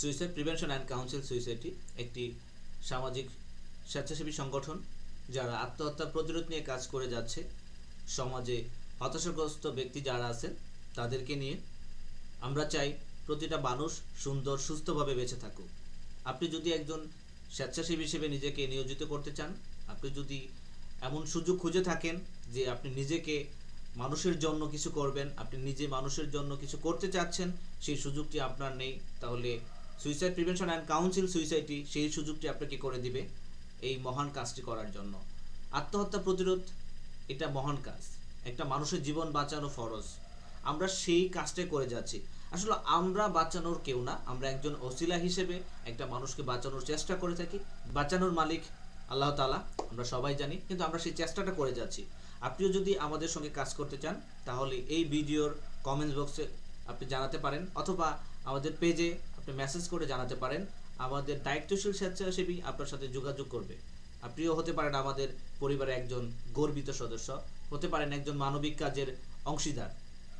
Suicide prevention and council সুইসাইডটি একটি সামাজিক স্বেচ্ছাসেবী সংগঠন যারা আত্মহত্যা প্রতিরোধ নিয়ে কাজ করে যাচ্ছে। সমাজে হতাশাগ্রস্ত ব্যক্তি যারা আছেন, তাদেরকে নিয়ে আমরা চাই প্রতিটা মানুষ সুন্দর, সুস্থভাবে বেঁচে থাকুক। আপনি যদি একজন স্বেচ্ছাসেবী হিসেবে নিজেকে নিয়োজিত করতে চান, আপনি যদি এমন সুযোগ খুঁজে থাকেন যে আপনি নিজেকে মানুষের জন্য কিছু করবেন, আপনি নিজে মানুষের জন্য কিছু করতে চাচ্ছেন, সেই সুযোগটি আপনার নেই, তাহলে সুইসাইড প্রিভেনশন অ্যান্ড কাউন্সিল সুইসাইডটি সেই সুযোগটি আপনাকে করে দিবে এই মহান কাজটি করার জন্য। আত্মহত্যা প্রতিরোধ, এটা মহান কাজ। একটা মানুষের জীবন বাঁচানো ফরজ। আমরা সেই কাজটাই করে যাচ্ছি। আসলে আমরা বাঁচানোর কেউ না, আমরা একজন ওসিলা হিসেবে একটা মানুষকে বাঁচানোর চেষ্টা করে থাকি। বাঁচানোর মালিক আল্লাহ তালা আমরা সবাই জানি, কিন্তু আমরা সেই চেষ্টাটা করে যাচ্ছি। আপনিও যদি আমাদের সঙ্গে কাজ করতে চান, তাহলে এই ভিডিওর কমেন্টস বক্সে আপনি জানাতে পারেন, অথবা আমাদের পেজে মেসেজ করে জানাতে পারেন। আমাদের দায়িত্বশীল স্বেচ্ছাসেবী আপনার সাথে যোগাযোগ করবে। আপনিও হতে পারেন আমাদের পরিবারের একজন গর্বিত সদস্য, হতে পারেন একজন মানবিক কাজের অংশীদার।